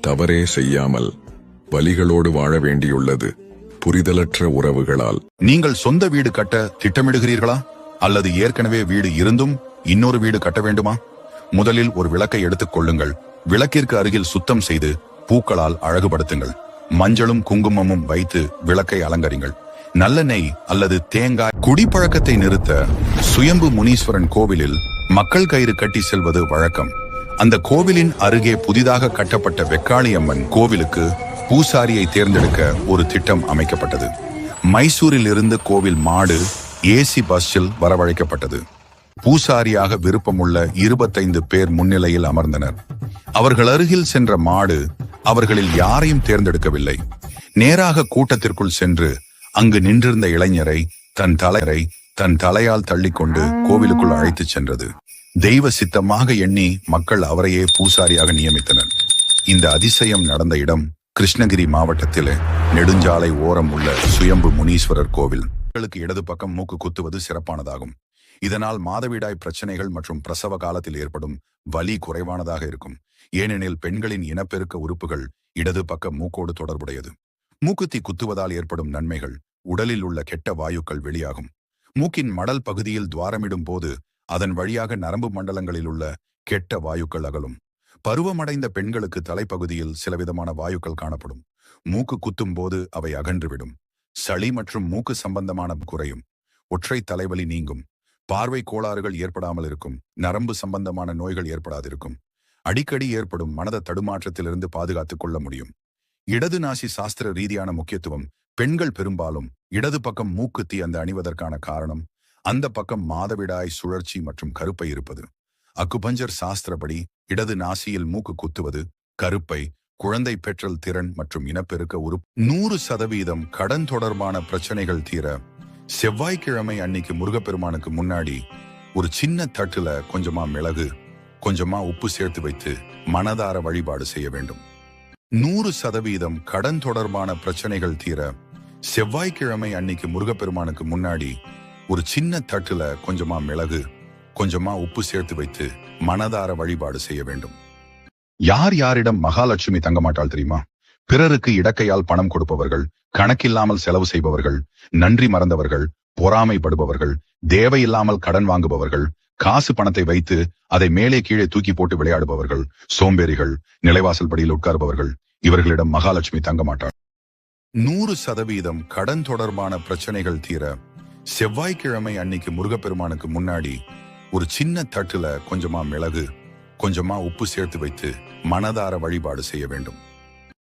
தவறே செய்யாமல் வலிகளோடு வாழ வேண்டியுள்ளது புரிதலற்ற உறவுகளால். நீங்கள் சொந்த வீடு கட்ட திட்டமிடுகிறீர்களா? அல்லது ஏற்கனவே வீடு இருந்தும் இன்னொரு வீடு கட்ட வேண்டுமா? முதலில் ஒரு விளக்கை எடுத்துக் கொள்ளுங்கள். விளக்கிற்கு அருகில் சுத்தம் செய்து பூக்களால் அழகுபடுத்துங்கள். மஞ்சளும் குங்குமமும் வைத்து விளக்கை அலங்கரிங்கள். நல்லெண்ணெய் அல்லது தேங்காய். குடிப்பழக்கத்தை நிறுத்த சுயம்பு முனீஸ்வரன் கோவிலில் மக்கள் கயிறு கட்டி செல்வது வழக்கம். அந்த கோவிலின் அருகே புதிதாக கட்டப்பட்ட வெக்காளியம்மன் கோவிலுக்கு பூசாரியை தேர்ந்தெடுக்க ஒரு திட்டம் அமைக்கப்பட்டது. மைசூரில் இருந்து கோவில் மாடு ஏசி பஸ்ஸில் வரவழைக்கப்பட்டது. பூசாரியாக விருப்பமுள்ள இருபத்தைந்து பேர் முன்னிலையில் அமர்ந்தனர். அவர்கள் அருகில் சென்ற மாடு அவர்களில் யாரையும் தேர்ந்தெடுக்கவில்லை. நேராக கூட்டத்திற்குள் சென்று அங்கு நின்றிருந்த இளைஞரை தன் தலையரை தன் தலையால் தள்ளிக்கொண்டு கோவிலுக்குள் அழைத்துச் சென்றது. தெய்வ சித்தமாக எண்ணி மக்கள் அவரையே பூசாரியாக நியமித்தனர். இந்த அதிசயம் நடந்த இடம் கிருஷ்ணகிரி மாவட்டத்தில் நெடுஞ்சாலை ஓரம் உள்ள சுயம்பு முனீஸ்வரர் கோவில். மக்களுக்கு இடது பக்கம் மூக்கு குத்துவது சிறப்பானதாகும். இதனால் மாதவிடாய் பிரச்சனைகள் மற்றும் பிரசவ காலத்தில் ஏற்படும் வலி குறைவானதாக இருக்கும். ஏனெனில் பெண்களின் இனப்பெருக்க உறுப்புகள் இடது பக்க மூக்கோடு தொடர்புடையது. மூக்குத்தி குத்துவதால் ஏற்படும் நன்மைகள் உடலில் உள்ள கெட்ட வாயுக்கள் வெளியாகும். மூக்கின் மடல் பகுதியில் துவாரமிடும் போது அதன் வழியாக நரம்பு மண்டலங்களில் உள்ள கெட்ட வாயுக்கள் அகலும். பருவமடைந்த பெண்களுக்கு தலைப்பகுதியில் சில விதமான வாயுக்கள் காணப்படும். மூக்கு குத்தும் போது அவை அகன்றுவிடும். சளி மற்றும் மூக்கு சம்பந்தமான குறையும். ஒற்றை தலைவலி நீங்கும். பார்வை கோளாறுகள் ஏற்படாமல் இருக்கும். நரம்பு சம்பந்தமான நோய்கள் ஏற்படாதிருக்கும். அடிக்கடி ஏற்படும் மனத தடுமாற்றத்திலிருந்து பாதுகாத்துக் கொள்ள முடியும். இடது நாசி சாஸ்திர ரீதியான முக்கியத்துவம் பெண்கள் பெரும்பாலும் இடது பக்கம் மூக்குத்தி அந்த அணிவதற்கான காரணம் அந்த பக்கம் மாதவிடாய் சுழற்சி மற்றும் கருப்பை இருப்பது. அக்குபஞ்சர் சாஸ்திரப்படி இடது நாசியில் மூக்கு குத்துவது கருப்பை குழந்தை பெற்றல் திறன் மற்றும் இனப்பெருக்க உறு நூறு சதவீதம் கடன் தொடர்பான பிரச்சனைகள் தீர செவ்வாய்க்கிழமை அன்னைக்கு முருகப்பெருமானுக்கு முன்னாடி ஒரு சின்ன தட்டுல கொஞ்சமா மிளகு கொஞ்சமா உப்பு சேர்த்து வைத்து மனதார வழிபாடு செய்ய வேண்டும். நூறு சதவீதம் கடன் தொடர்பான பிரச்சனைகள் தீர செவ்வாய்க்கிழமை அன்னைக்கு முருகப்பெருமானுக்கு முன்னாடி ஒரு சின்ன தட்டுல கொஞ்சமா மிளகு கொஞ்சமா உப்பு சேர்த்து வைத்து மனதார வழிபாடு செய்ய வேண்டும். யார் யாரிடம் மகாலட்சுமி தங்க மாட்டாள் தெரியுமா? பிறருக்கு இடக்கையால் பணம் கொடுப்பவர்கள் கணக்கில்லாமல் செலவு செய்பவர்கள் நன்றி மறந்தவர்கள் பொறாமைப்படுபவர்கள் தேவையில்லாமல் கடன் வாங்குபவர்கள் காசு பணத்தை வைத்து அதை மேலே கீழே தூக்கி போட்டு விளையாடுபவர்கள் சோம்பேறிகள் நிலைவாசல் படியில் உட்கார்பவர்கள் இவர்களிடம் மகாலட்சுமி தங்க மாட்டாள் நூறு சதவீதம் கடன் தொடர்பான பிரச்சனைகள் தீர செவ்வாய்க்கிழமை அன்னைக்கு முருகப்பெருமானுக்கு முன்னாடி ஒரு சின்ன தட்டுல கொஞ்சமா மிளகு கொஞ்சமா உப்பு சேர்த்து வைத்து மனதார வழிபாடு செய்ய வேண்டும்.